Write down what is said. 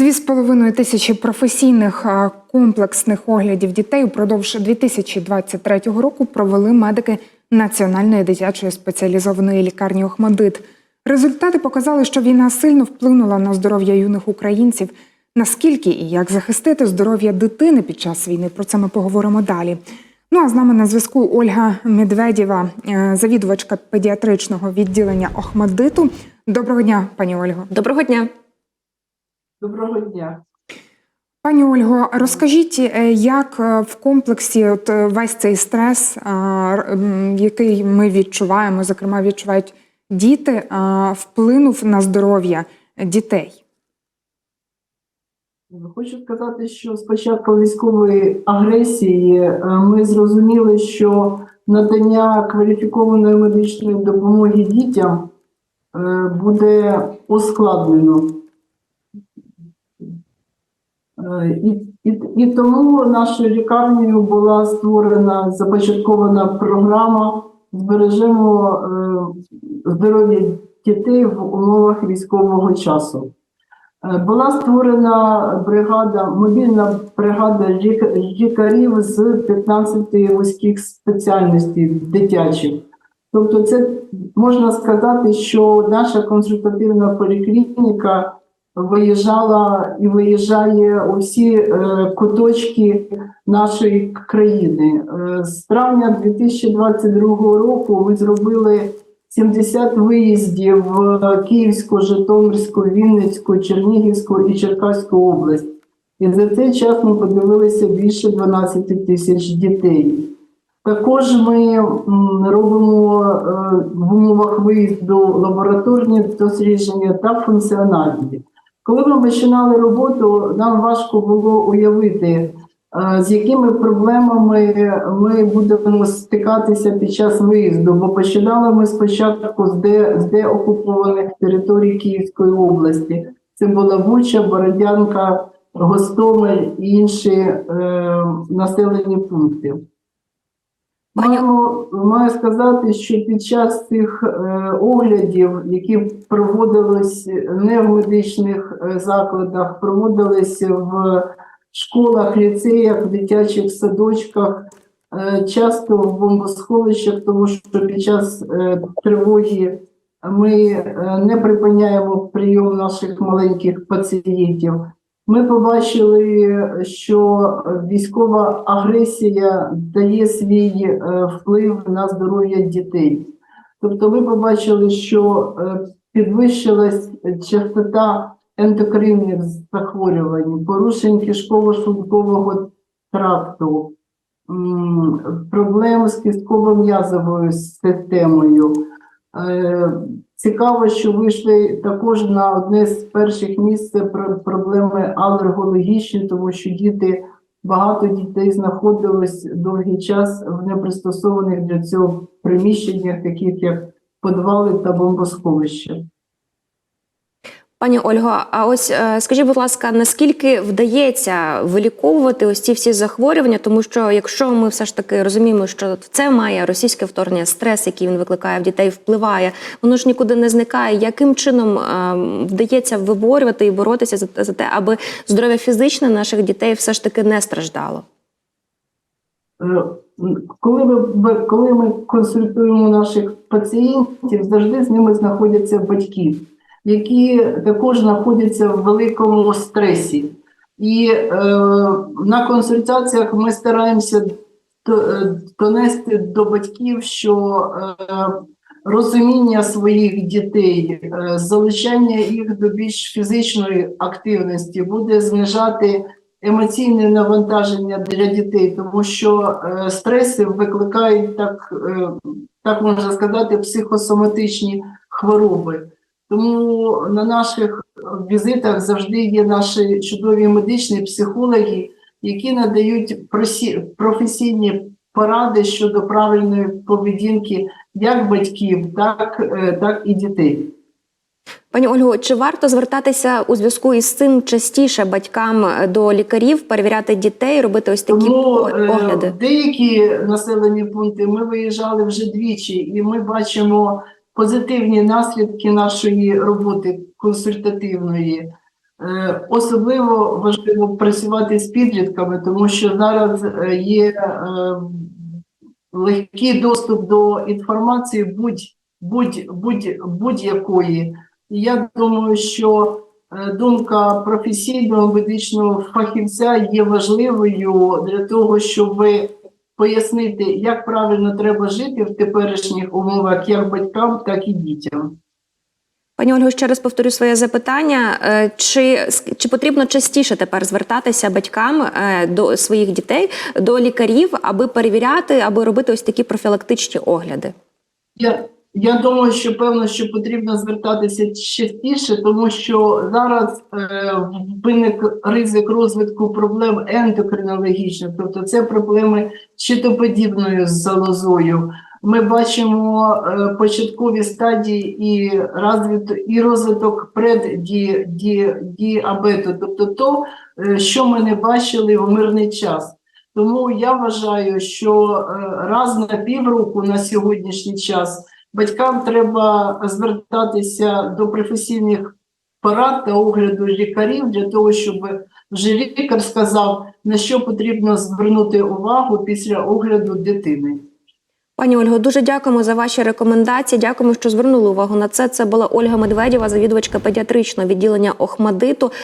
Дві з половиною тисячі професійних комплексних оглядів дітей упродовж 2023 року провели медики Національної дитячої спеціалізованої лікарні Охмадит. Результати показали, що війна сильно вплинула на здоров'я юних українців. Наскільки і як захистити здоров'я дитини під час війни? Про це ми поговоримо далі. Ну а з нами на зв'язку Ольга Медведєва, е, завідувачка педіатричного відділення Охмадиту. Доброго дня, пані Ольго. Доброго дня. Доброго дня. Пані Ольго, розкажіть, е, як е, в комплексі от е, весь цей стрес, який ми відчуваємо, зокрема відчувають діти, вплинув на здоров'я дітей? Хочу сказати, що з початку військової агресії ми зрозуміли, що надання кваліфікованої медичної допомоги дітям буде ускладнено. Е, І, і, і тому нашою лікарнею була створена започаткована програма Збережемо е, здоров'я дітей в умовах військового часу. Е, Була створена бригада, мобільна бригада лікарів з 15 вузьких спеціальностей дитячих. Тобто, це можна сказати, що наша консультативна поліклініка виїжджала і виїжджає у всі е, куточки нашої країни. Е, з травня 2022 року ми зробили 70 виїздів в Київську, Житомирську, Вінницьку, Чернігівську і Черкаську область. І за цей час ми подивилися більше 12 тисяч дітей. Також ми робимо е, в умовах виїзду лабораторні дослідження та функціональні. Коли ми починали роботу, нам важко було уявити, е, з якими проблемами ми будемо стикатися під час виїзду, бо починали ми спочатку з, де, з деокупованих територій Київської області. Це була Буча, Бородянка, Гостомель і інші е, населені пункти. Маємо, маю сказати, що під час цих е, оглядів, які проводились не в медичних е, закладах, проводились в школах, ліцеях, дитячих садочках, е, часто в бомбосховищах, тому що під час тривоги ми не припиняємо прийом наших маленьких пацієнтів. Ми побачили, що військова агресія дає свій е, вплив на здоров'я дітей. Тобто, ми побачили, що е, підвищилась частота ендокринних захворювань, порушень кишково-шлункового тракту, проблем з кістково-м'язовою системою. Е, Цікаво, що вийшли також на одне з перших місць про- проблеми алергологічні, тому що діти, багато дітей знаходилось довгий час в непристосованих для цього приміщеннях, таких як подвали та бомбосховища. Пані Ольго, а ось е, скажіть, будь ласка, наскільки вдається виліковувати ось ці всі захворювання? Тому що якщо ми все ж таки розуміємо, що це має російське вторгнення, стрес, який він викликає в дітей, впливає, воно ж нікуди не зникає. Яким чином е, вдається виборювати і боротися за, те, аби здоров'я фізичне наших дітей все ж таки не страждало? Е, Коли ми- коли ми консультуємо наших пацієнтів, завжди з ними знаходяться батьки, які також знаходяться в великому стресі. І е, на консультаціях ми стараємося е, донести до батьків, що е, розуміння своїх дітей, е, залучання їх до більш фізичної активності буде знижати емоційне навантаження для дітей, тому що е, стреси викликають так, е, так можна сказати, психосоматичні хвороби. Тому на наших візитах завжди є наші чудові медичні психологи, які надають професійні поради щодо правильної поведінки як батьків, так, е, так і дітей. Пані Ольго, чи варто звертатися у зв'язку із цим частіше батькам до лікарів, перевіряти дітей, робити ось такі Тому е, огляди? в деякі населені пункти ми виїжджали вже двічі, і ми бачимо позитивні наслідки нашої роботи консультативної. Е, Особливо важливо працювати з підлітками, тому що зараз е, є е, легкий доступ до інформації будь, будь, будь, будь-якої. І я думаю, що думка професійного медичного фахівця є важливою для того, щоб пояснити, як правильно треба жити в теперішніх умовах як батькам, так і дітям. Пані Ольго, ще раз повторю своє запитання: Е, чи, чи потрібно частіше тепер звертатися батькам е, до своїх дітей, до лікарів, аби перевіряти, аби робити ось такі профілактичні огляди? Я, я думаю, що певно, що потрібно звертатися частіше, тому що зараз е, виник ризик розвитку проблем ендокринологічних, тобто це проблеми щитоподібною залозою. Ми бачимо е, початкові стадії і розвиток, і розвиток преддіабету, тобто то, е, що ми не бачили в мирний час. Тому я вважаю, що е, раз на півроку на сьогоднішній час батькам треба звертатися до професійних порад та огляду лікарів для того, щоб вже лікар сказав, на що потрібно звернути увагу після огляду дитини. Пані Ольго, дуже дякуємо за ваші рекомендації. Дякуємо, що звернули увагу на це. Це була Ольга Медведєва, завідувачка педіатричного відділення Охмадиту.